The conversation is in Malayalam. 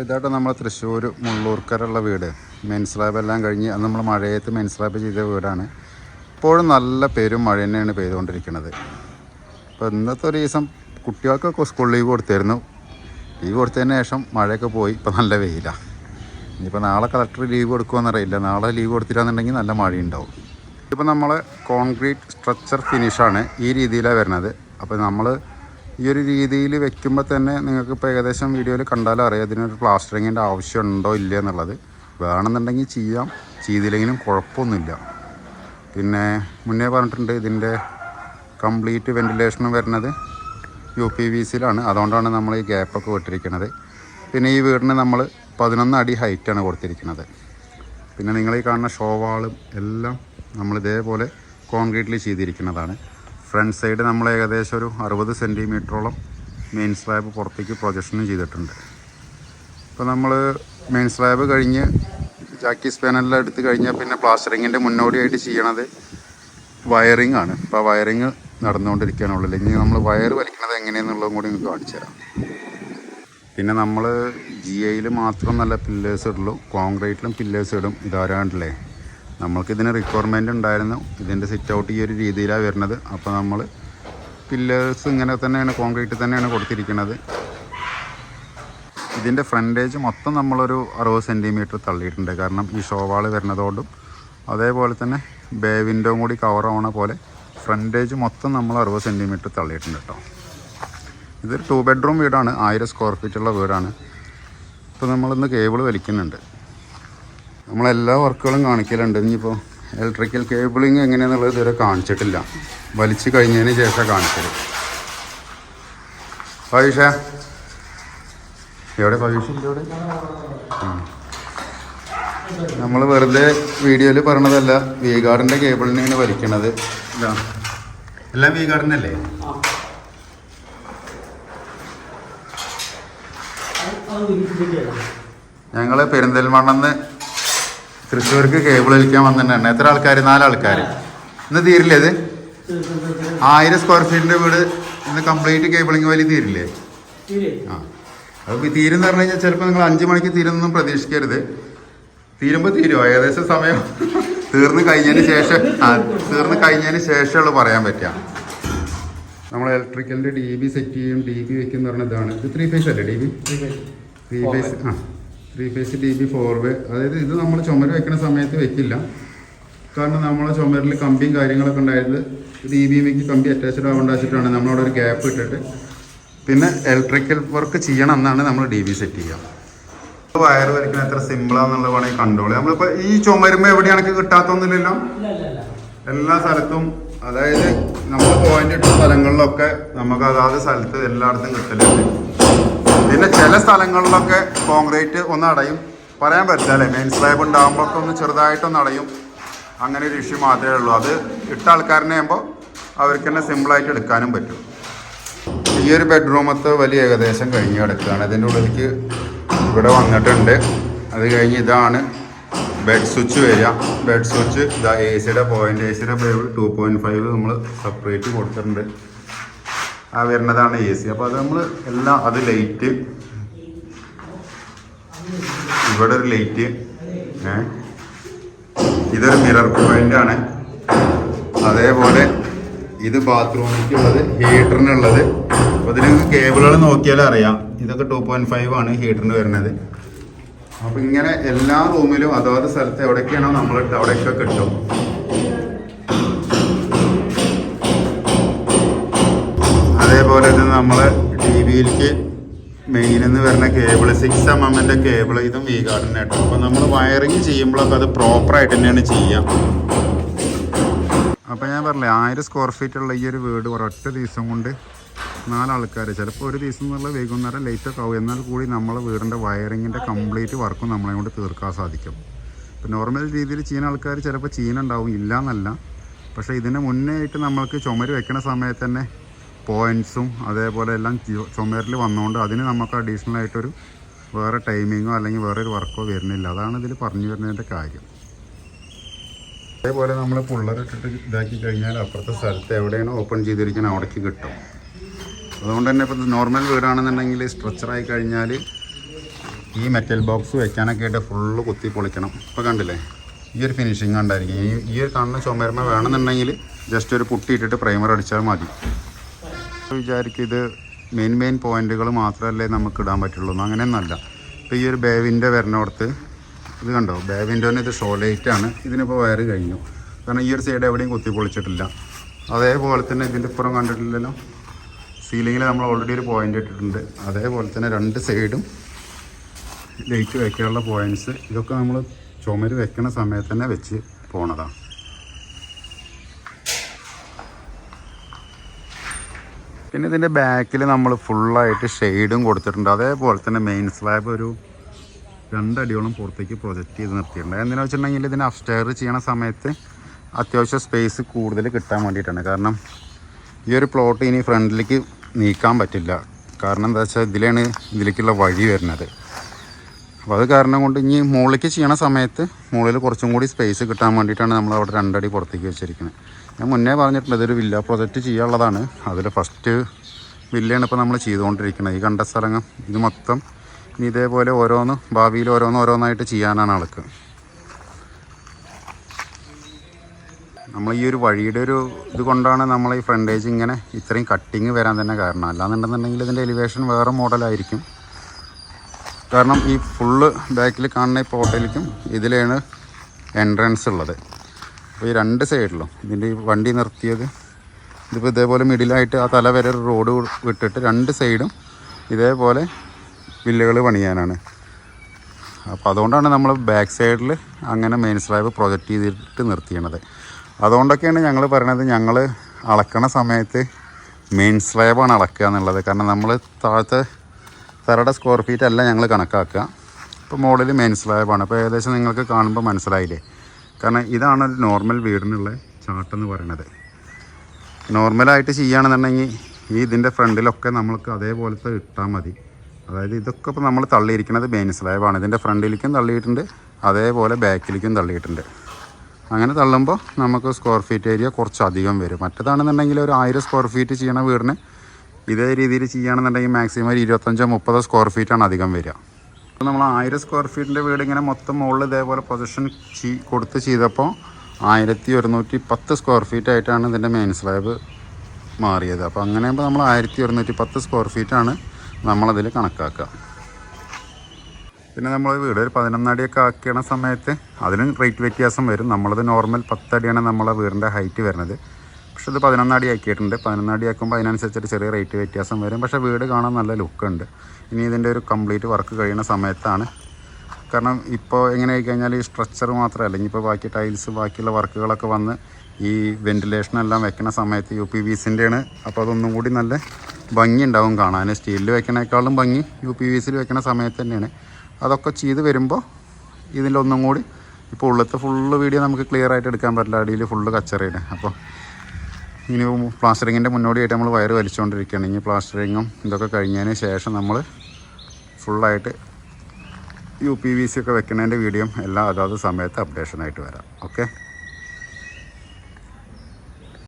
ഇതായിട്ട് നമ്മൾ തൃശ്ശൂർ മുള്ളൂർക്കരുള്ള വീട്. മെയിൻ സ്ലാബ് എല്ലാം കഴിഞ്ഞ് അത് നമ്മൾ മഴയത്ത് മെയിൻ സ്ലാബ് ചെയ്ത വീടാണ്. ഇപ്പോഴും നല്ല പേരും മഴ തന്നെയാണ് പെയ്തുകൊണ്ടിരിക്കുന്നത് അപ്പോൾ ഇന്നത്തെ ഒരു ദിവസം കുട്ടികൾക്കൊക്കെ സ്കൂൾ ലീവ് കൊടുത്തായിരുന്നു ലീവ് കൊടുത്തതിന് ശേഷം മഴയൊക്കെ പോയി. ഇപ്പോൾ നല്ല വെയിലാണ് ഇനിയിപ്പോൾ നാളെ കളക്ടർ ലീവ് കൊടുക്കുമെന്നറിയില്ല നാളെ ലീവ് കൊടുത്തില്ലാന്നുണ്ടെങ്കിൽ നല്ല മഴയുണ്ടാവും. ഇപ്പോൾ നമ്മൾ കോൺക്രീറ്റ് സ്ട്രക്ചർ ഫിനിഷാണ് ഈ രീതിയിലാണ് വരുന്നത്. അപ്പോൾ നമ്മൾ ഈ ഒരു രീതിയിൽ വെക്കുമ്പോൾ തന്നെ നിങ്ങൾക്ക് ഇപ്പോൾ ഏകദേശം വീഡിയോയിൽ കണ്ടാലും അറിയാം. ഇതിനൊരു പ്ലാസ്റ്ററിങ്ങിന്റെ ആവശ്യമുണ്ടോ ഇല്ല എന്നുള്ളത്. വേണമെന്നുണ്ടെങ്കിൽ ചെയ്യാം. ചെയ്തില്ലെങ്കിലും കുഴപ്പമൊന്നുമില്ല. പിന്നെ മുന്നേ പറഞ്ഞിട്ടുണ്ട് ഇതിന്റെ കംപ്ലീറ്റ് വെന്റിലേഷനും വരുന്നത് യു പി വി സിയിലാണ് അതുകൊണ്ടാണ് നമ്മൾ ഈ ഗ്യാപ്പൊക്കെ വിട്ടിരിക്കുന്നത്. പിന്നെ ഈ വീടിന് നമ്മൾ പതിനൊന്ന് അടി ഹൈറ്റാണ് കൊടുത്തിരിക്കുന്നത്. പിന്നെ നിങ്ങൾ ഈ കാണുന്ന ഷോവാളും എല്ലാം നമ്മൾ ഇതേപോലെ കോൺക്രീറ്റിൽ ചെയ്തിരിക്കുന്നതാണ്. ഫ്രണ്ട് സൈഡ് നമ്മൾ ഏകദേശം ഒരു അറുപത് സെന്റിമീറ്ററോളം മെയിൻ സ്ലാബ് പുറത്തേക്ക് പ്രൊജക്ഷനും ചെയ്തിട്ടുണ്ട്. ഇപ്പോൾ നമ്മൾ മെയിൻ സ്ലാബ് കഴിഞ്ഞ് ജാക്കി സ്പാനെല്ലാം എടുത്ത് കഴിഞ്ഞാൽ പിന്നെ പ്ലാസ്റ്ററിങ്ങിന്റെ മുന്നോടിയായിട്ട് ചെയ്യണത് വയറിംഗ് ആണ്. ഇപ്പോൾ വയറിങ് നടന്നുകൊണ്ടിരിക്കാനുള്ളൂ ഇനി നമ്മൾ വയർ വലിക്കുന്നത് എങ്ങനെയെന്നുള്ളതും കൂടി നിങ്ങൾക്ക് കാണിച്ചു തരാം. പിന്നെ നമ്മൾ ജി ഐയിൽ മാത്രം നല്ല പില്ലേഴ്സ് ഇടുള്ളൂ. കോൺക്രീറ്റിലും പില്ലേഴ്സ് ഇടും. ഇതാരാണ്ടല്ലേ? നമ്മൾക്ക് ഇതിന് റിക്വയർമെന്റ് ഉണ്ടായിരുന്നു. ഇതിന്റെ സിറ്റ് ഔട്ട് ഈ ഒരു രീതിയിലാണ് വരുന്നത്. അപ്പോൾ നമ്മൾ പില്ലേഴ്സ് ഇങ്ങനെ തന്നെയാണ് കോൺക്രീറ്റ് തന്നെയാണ് കൊടുത്തിരിക്കുന്നത്. ഇതിന്റെ ഫ്രണ്ടേജ് മൊത്തം നമ്മളൊരു അറുപത് സെന്റിമീറ്റർ തള്ളിയിട്ടുണ്ട്. കാരണം ഈ ഷോവാൾ വരുന്നതുകൊണ്ടും അതേപോലെ തന്നെ ബേ വിൻഡോ കൂടി കവർ ആവണ പോലെ ഫ്രണ്ടേജ് മൊത്തം നമ്മൾ അറുപത് സെന്റിമീറ്റർ തള്ളിയിട്ടുണ്ട് കേട്ടോ ഇതൊരു ടു ബെഡ്റൂം വീടാണ്. ആയിരം സ്ക്വയർ ഫീറ്റുള്ള വീടാണ്. ഇപ്പോൾ നമ്മളിന്ന് കേബിൾ വലിക്കുന്നുണ്ട്. നമ്മളെല്ലാ വർക്കുകളും കാണിക്കലുണ്ട്. ഇനിയിപ്പോൾ ഇലക്ട്രിക്കൽ കേബിളിങ് എങ്ങനെയാണെന്നുള്ളത് ഇതുവരെ കാണിച്ചിട്ടില്ല. വലിച്ചു കഴിഞ്ഞതിന് ശേഷം കാണിച്ചത്. പവിഷ എവിടെ പവിഷ നമ്മൾ വെറുതെ വീഡിയോയിൽ പറഞ്ഞതല്ല വി ഗാർഡിന്റെ കേബിളിനെയാണ് വലിക്കണത്. എല്ലാം വി ഗാർഡിനല്ലേ ഞങ്ങൾ പെരിന്തൽമണ്ണെന്ന് തൃശ്ശൂർക്ക് കേബിൾ വലിക്കാൻ വന്നിട്ടുണ്ട് എത്ര ആൾക്കാർ നാലാൾക്കാർ ഇന്ന് തീരില്ലേ അത് ആയിരം സ്ക്വയർ ഫീറ്റിന്റെ വീട് ഇന്ന് കംപ്ലീറ്റ് കേബിളിങ് വലി തീരില്ലേ? ആ. അപ്പോൾ തീരുന്ന് പറഞ്ഞു കഴിഞ്ഞാൽ ചിലപ്പോൾ നിങ്ങൾ അഞ്ച് മണിക്ക് തീരുന്നൊന്നും പ്രതീക്ഷിക്കരുത്. തീരുമ്പോൾ തീരുമോ ഏകദേശം സമയം തീർന്നു കഴിഞ്ഞതിന് ശേഷം ആ തീർന്ന് കഴിഞ്ഞതിന് ശേഷമുള്ള പറയാൻ പറ്റുക നമ്മൾ ഇലക്ട്രിക്കലിന്റെ ഡി ബി സെറ്റ് ചെയ്യും ഡി ബി വെക്കുന്ന പറഞ്ഞ ഇതാണ്. ഇത് ത്രീ ഫേസ് അല്ലേ ഡി ബി ത്രീ ഫേസ് ആ. Three phase D B four way അതായത് ഇത് നമ്മൾ ചുമര് വെക്കുന്ന സമയത്ത് വെക്കില്ല. കാരണം നമ്മളെ ചുമരിൽ കമ്പിയും കാര്യങ്ങളൊക്കെ ഉണ്ടായത് ഡി ബി എമ്മിക്ക് കമ്പി അറ്റാച്ച്ഡ് ആവേണ്ട വെച്ചിട്ടാണ് നമ്മളവിടെ ഒരു ഗ്യാപ്പ് ഇട്ടിട്ട്. പിന്നെ ഇലക്ട്രിക്കൽ വർക്ക് ചെയ്യണം എന്നാണ് നമ്മൾ ഡി ബി സെറ്റ് ചെയ്യുക. വയർ വരയ്ക്കുന്ന എത്ര സിമ്പിളാന്നുള്ളത് വേണമെങ്കിൽ കണ്ടോളൂ. നമ്മളിപ്പോൾ ഈ ചുമരുമ്പോൾ എവിടെയാണെങ്കിൽ കിട്ടാത്തൊന്നുമില്ലല്ലോ? എല്ലാ സ്ഥലത്തും അതായത് നമ്മൾ പോയിന്റ് ഇട്ട സ്ഥലങ്ങളിലൊക്കെ നമുക്ക് അതാത് സ്ഥലത്ത് എല്ലായിടത്തും കിട്ടലുണ്ട് പിന്നെ ചില സ്ഥലങ്ങളിലൊക്കെ കോൺക്രീറ്റ് ഒന്ന് അടയും. പറയാൻ പറ്റില്ല അല്ലേ? മെയിൻ സ്ലാബ് ഉണ്ടാകുമ്പോഴൊക്കെ ഒന്ന് ചെറുതായിട്ടൊന്ന് അടയും. അങ്ങനെ ഒരു ഇഷ്യൂ മാത്രമേ ഉള്ളൂ. അത് ഇട്ട ആൾക്കാരനെ ആകുമ്പോൾ അവർക്ക് തന്നെ സിമ്പിളായിട്ട് എടുക്കാനും പറ്റും. ഈ ഒരു ബെഡ്റൂമത്തെ വലിയ ഏകദേശം കഴിഞ്ഞ് കിടക്കുകയാണ്. ഇതിന്റെ ഉള്ളിലേക്ക് ഇവിടെ വന്നിട്ടുണ്ട്. അത് കഴിഞ്ഞ് ഇതാണ് ബെഡ് സ്വിച്ച് വരിക. ബെഡ് സ്വിച്ച് ഇതാ എ സിയുടെ പോയിന്റ് എ സിയുടെ ടു പോയിന്റ് ഫൈവ് നമ്മൾ സെപ്പറേറ്റ് കൊടുത്തിട്ടുണ്ട്. ആ വരുന്നതാണ് എ സി അപ്പോൾ അത് നമ്മൾ എല്ലാം അത് ലൈറ്റ് ഇവിടെ ഒരു ലൈറ്റ് ഇതൊരു മിറർ പോയിന്റ് ആണ്. അതേപോലെ ഇത് ബാത്റൂമിലേക്കുള്ളത് ഹീറ്ററിനുള്ളത് അപ്പോൾ ഇതിന് കേബിളുകൾ നോക്കിയാൽ അറിയാം. ഇതൊക്കെ ടു പോയിന്റ് ഫൈവ് ആണ് ഹീറ്ററിന് വരുന്നത്. അപ്പോൾ ഇങ്ങനെ എല്ലാ റൂമിലും അതാത് സ്ഥലത്ത് എവിടേക്കാണോ നമ്മൾ അവിടെയൊക്കെ കിട്ടും. നമ്മൾ ടി വിയിലേക്ക് മെയിൻ എന്ന് വരുന്ന കേബിൾ സിക്സ് എം എമ്മിന്റെ കേബിൾ ഇതും വി ഗാർഡൻ കേട്ടോ. അപ്പോൾ നമ്മൾ വയറിങ് ചെയ്യുമ്പോഴൊക്കെ അത് പ്രോപ്പറായിട്ട് തന്നെയാണ് ചെയ്യുക അപ്പോൾ ഞാൻ പറഞ്ഞില്ലേ ആയിരം സ്ക്വയർ ഫീറ്റ് ഉള്ള ഈ ഒരു വീട് ഒരൊറ്റ ദിവസം കൊണ്ട് നാലാൾക്കാർ ചിലപ്പോൾ ഒരു ദിവസം എന്നുള്ള വൈകുന്നേരം ലേറ്റൊക്കെ ആവും. എന്നാൽ കൂടി നമ്മളെ വീടിന്റെ വയറിങ്ങിന്റെ കംപ്ലീറ്റ് വർക്കും നമ്മളെ കൊണ്ട് തീർക്കാൻ സാധിക്കും. ഇപ്പോൾ നോർമൽ രീതിയിൽ ചീന ആൾക്കാർ ചിലപ്പോൾ ഉണ്ടാവും ഇല്ല എന്നല്ല പക്ഷേ ഇതിന് മുന്നേ ആയിട്ട് നമ്മൾക്ക് ചുമര് വെക്കുന്ന സമയത്ത് തന്നെ പോയിന്റ്സും അതേപോലെ എല്ലാം ചുമരിൽ വന്നുകൊണ്ട് അതിന് നമുക്ക് അഡീഷണൽ ആയിട്ടൊരു വേറെ ടൈമിങ്ങോ അല്ലെങ്കിൽ വേറെ ഒരു വർക്കോ വരുന്നില്ല. അതാണ് ഇതിൽ പറഞ്ഞു വരുന്നതിന്റെ കാര്യം. അതേപോലെ നമ്മൾ പുള്ളറിട്ടിട്ട് ഇതാക്കി കഴിഞ്ഞാൽ അപ്പുറത്തെ സ്ഥലത്ത് എവിടെയാണോ ഓപ്പൺ ചെയ്തിരിക്കുന്നത് അവിടേക്ക് കിട്ടും. അതുകൊണ്ട് തന്നെ ഇപ്പോൾ നോർമൽ വീടാണെന്നുണ്ടെങ്കിൽ സ്ട്രെച്ചറായി കഴിഞ്ഞാൽ ഈ മെറ്റൽ ബോക്സ് വെക്കാനൊക്കെ ആയിട്ട് ഫുള്ള് കുത്തി പൊളിക്കണം. ഇപ്പോൾ കണ്ടില്ലേ? ഈ ഒരു ഫിനിഷിങ് ഉണ്ടായിരിക്കും ഈ ഒരു കാണുന്ന ചുമരുമ വേണമെന്നുണ്ടെങ്കിൽ ജസ്റ്റ് ഒരു പുട്ടി ഇട്ടിട്ട് പ്രൈമർ അടിച്ചാൽ മതി. വിചാരിക്കും ഇത് മെയിൻ മെയിൻ പോയിന്റുകൾ മാത്രമല്ലേ നമുക്ക് ഇടാൻ പറ്റുള്ളൂ. അങ്ങനെ അങ്ങനെയൊന്നല്ല ഇപ്പോൾ ഈ ഒരു ബേവിന്റെ വരണോടത്ത് ഇത് കണ്ടോ? ബേവിന്റെ ഇത് ഷോ ആണ്. ഇതിനിപ്പോൾ വയറ് കഴിഞ്ഞു. കാരണം ഈ ഒരു സൈഡ് എവിടെയും കുത്തി പൊളിച്ചിട്ടില്ല. അതേപോലെ തന്നെ ഇതിന്റെ ഇപ്പുറം കണ്ടിട്ടില്ലല്ലോ? സീലിങ്ങിൽ നമ്മൾ ഓൾറെഡി ഒരു പോയിന്റ് ഇട്ടിട്ടുണ്ട്. അതേപോലെ തന്നെ രണ്ട് സൈഡും ലൈറ്റ് വയ്ക്കാനുള്ള പോയിന്റ്സ് ഇതൊക്കെ നമ്മൾ ചുമര് വെക്കുന്ന സമയത്ത് തന്നെ വെച്ച് പോണതാണ്. പിന്നെ ഇതിന്റെ ബാക്കിൽ നമ്മൾ ഫുള്ളായിട്ട് ഷെയ്ഡും കൊടുത്തിട്ടുണ്ട്. അതേപോലെ തന്നെ മെയിൻ സ്ലാബ് ഒരു രണ്ടടിയോളം പുറത്തേക്ക് പ്രൊജക്റ്റ് ചെയ്ത് നിർത്തിയിട്ടുണ്ട്. എന്തിനാ വെച്ചിട്ടുണ്ടെങ്കിൽ ഇതിന് അപ്സ്റ്റെയർ ചെയ്യണ സമയത്ത് അത്യാവശ്യം സ്പേസ് കൂടുതൽ കിട്ടാൻ വേണ്ടിയിട്ടാണ്. കാരണം ഈ ഒരു പ്ലോട്ട് ഇനി ഫ്രണ്ടിലേക്ക് നീക്കാൻ പറ്റില്ല. കാരണം എന്താ വെച്ചാൽ ഇതിലാണ് ഇതിലേക്കുള്ള വഴി വരുന്നത്. അപ്പോൾ അത് കാരണം കൊണ്ട് ഇനി മുകളിലേക്ക് ചെയ്യണ സമയത്ത് മുകളിൽ കുറച്ചും കൂടി സ്പേസ് കിട്ടാൻ വേണ്ടിയിട്ടാണ് നമ്മൾ അവിടെ രണ്ടടി പുറത്തേക്ക് വെച്ചിരിക്കുന്നത്. ഞാൻ മുന്നേ പറഞ്ഞിട്ടുണ്ട് ഇതൊരു വില്ല പ്രൊജക്റ്റ് ചെയ്യാനുള്ളതാണ്. അതിൽ ഫസ്റ്റ് വില്ലയാണ് ഇപ്പോൾ നമ്മൾ ചെയ്തുകൊണ്ടിരിക്കുന്നത്. ഈ കണ്ട സ്ഥലങ്ങൾ ഇത് മൊത്തം ഇനി ഇതേപോലെ ഓരോന്ന് ഭാവിയിൽ ഓരോന്ന് ഓരോന്നായിട്ട് ചെയ്യാനാണ് ആൾക്ക്. നമ്മൾ ഈ ഒരു വഴിയുടെ ഒരു ഇത് കൊണ്ടാണ് നമ്മൾ ഈ ഫ്രണ്ടേജ് ഇങ്ങനെ ഇത്രയും കട്ടിങ് വരാൻ തന്നെ കാരണം. അല്ലാന്നുണ്ടെന്നുണ്ടെങ്കിൽ ഇതിന്റെ എലിവേഷൻ വേറെ മോഡലായിരിക്കും കാരണം ഈ ഫുള്ള് ബാക്കിൽ കാണുന്ന ഈ പോട്ടയിലേക്കും ഇതിലാണ് എൻട്രൻസ് ഉള്ളത്. അപ്പോൾ ഈ രണ്ട് സൈഡിലും ഇതിന്റെ ഈ വണ്ടി നിർത്തിയത് ഇതിപ്പോൾ ഇതേപോലെ മിഡിലായിട്ട് ആ തല വരെ റോഡ് വിട്ടിട്ട് രണ്ട് സൈഡും ഇതേപോലെ വില്ലുകൾ പണിയാനാണ്. അപ്പോൾ അതുകൊണ്ടാണ് നമ്മൾ ബാക്ക് സൈഡിൽ അങ്ങനെ മെയിൻ സ്ലാബ് പ്രൊജക്റ്റ് ചെയ്തിട്ട് നിർത്തിയണത്. അതുകൊണ്ടൊക്കെയാണ് ഞങ്ങൾ പറയണത് ഞങ്ങൾ അളക്കണ സമയത്ത് മെയിൻ സ്ലാബാണ് അളക്കുക എന്നുള്ളത്. കാരണം നമ്മൾ താഴത്തെ തറയുടെ സ്ക്വയർ ഫീറ്റ് അല്ല ഞങ്ങൾ കണക്കാക്കുക. ഇപ്പോൾ മോഡൽ മെയിൻ സ്ലാബാണ് അപ്പോൾ ഏകദേശം നിങ്ങൾക്ക് കാണുമ്പോൾ മനസ്സിലായില്ലേ? കാരണം ഇതാണ് നോർമൽ വീടിനുള്ള ചാട്ടെന്ന് പറയണത്. നോർമലായിട്ട് ചെയ്യുകയാണെന്നുണ്ടെങ്കിൽ ഈ ഇതിന്റെ ഫ്രണ്ടിലൊക്കെ നമ്മൾക്ക് അതേപോലത്തെ ഇട്ടാൽ മതി. അതായത് ഇതൊക്കെ ഇപ്പോൾ നമ്മൾ തള്ളിയിരിക്കുന്നത് മെയിൻ സ്ലാബാണ് ഇതിന്റെ ഫ്രണ്ടിലേക്കും തള്ളിയിട്ടുണ്ട് അതേപോലെ ബാക്കിലേക്കും തള്ളിയിട്ടുണ്ട്. അങ്ങനെ തള്ളുമ്പോൾ നമുക്ക് സ്ക്വയർ ഫീറ്റ് ഏരിയ കുറച്ച് അധികം വരും. മറ്റതാണെന്നുണ്ടെങ്കിൽ ഒരു ആയിരം സ്ക്വയർ ഫീറ്റ് ചെയ്യണ വീടിന് ഇതേ രീതിയിൽ ചെയ്യുകയാണെന്നുണ്ടെങ്കിൽ മാക്സിമം ഒരു ഇരുപത്തഞ്ചോ മുപ്പതോ സ്ക്വയർ ഫീറ്റാണ് അധികം വരിക. നമ്മൾ ആയിരം സ്ക്വയർ ഫീറ്റിന്റെ വീട് ഇങ്ങനെ മൊത്തം മുകളിൽ ഇതേപോലെ പൊസിഷൻ ചീ കൊടുത്ത് ചെയ്തപ്പോൾ ആയിരത്തി ഒരുന്നൂറ്റി പത്ത് സ്ക്വയർ ഫീറ്റ് ആയിട്ടാണ് ഇതിന്റെ മെയിൻ സ്ലാബ് മാറിയത്. അപ്പോൾ അങ്ങനെ നമ്മൾ ആയിരത്തി ഒരുന്നൂറ്റി പത്ത് സ്ക്വയർ ഫീറ്റാണ് നമ്മളതിൽ കണക്കാക്കുക പിന്നെ നമ്മൾ വീട് ഒരു പതിനൊന്നടിയൊക്കെ ആക്കിയണ സമയത്ത് അതിനും റേറ്റ് വ്യത്യാസം വരും. നമ്മളത് നോർമൽ പത്തടിയാണ് നമ്മളെ വീടിന്റെ ഹൈറ്റ് വരുന്നത്. പക്ഷെ ഇത് പതിനൊന്നടി ആക്കിയിട്ടുണ്ട് പതിനൊന്നടി ആക്കുമ്പോൾ അതിനനുസരിച്ചിട്ട് ചെറിയ റേറ്റ് വ്യത്യാസം വരും. പക്ഷേ വീട് കാണാൻ നല്ല ലുക്കുണ്ട് ഇനി ഇതിന്റെ ഒരു കംപ്ലീറ്റ് വർക്ക് കഴിയുന്ന സമയത്താണ്. കാരണം ഇപ്പോൾ എങ്ങനെ ആയിക്കഴിഞ്ഞാൽ ഈ സ്ട്രക്ചർ മാത്രമല്ല ഇനിയിപ്പോൾ ബാക്കി ടൈൽസ് ബാക്കിയുള്ള വർക്കുകളൊക്കെ വന്ന് ഈ വെന്റിലേഷൻ എല്ലാം വെക്കുന്ന സമയത്ത് യു പി വിസിന്റെയാണ് അപ്പോൾ അതൊന്നും കൂടി നല്ല ഭംഗി ഉണ്ടാവും കാണാൻ സ്റ്റീലിൽ വെക്കണേക്കാളും ഭംഗി യു പി വിസിൽ വെക്കുന്ന സമയത്ത് തന്നെയാണ്. അതൊക്കെ ചെയ്ത് വരുമ്പോൾ ഇതിലൊന്നും കൂടി ഇപ്പോൾ ഉള്ളത്തെ ഫുള്ള് വീഡിയോ നമുക്ക് ക്ലിയർ ആയിട്ട് എടുക്കാൻ പറ്റില്ല. അടിയിൽ ഫുള്ള് കച്ചറയാണ്. അപ്പോൾ ഇനി പ്ലാസ്റ്ററിങ്ങിന്റെ മുന്നോടിയായിട്ട് നമ്മൾ വയർ വലിച്ചുകൊണ്ടിരിക്കുകയാണ്. ഇനി പ്ലാസ്റ്ററിങ്ങും ഇതൊക്കെ കഴിഞ്ഞതിന് ശേഷം നമ്മൾ ഫുള്ളായിട്ട് യു പി വി സി ഒക്കെ വെക്കുന്നതിന്റെ വീഡിയോ എല്ലാം അതാത് സമയത്ത് അപ്ഡേഷനായിട്ട് വരാം. ഓക്കെ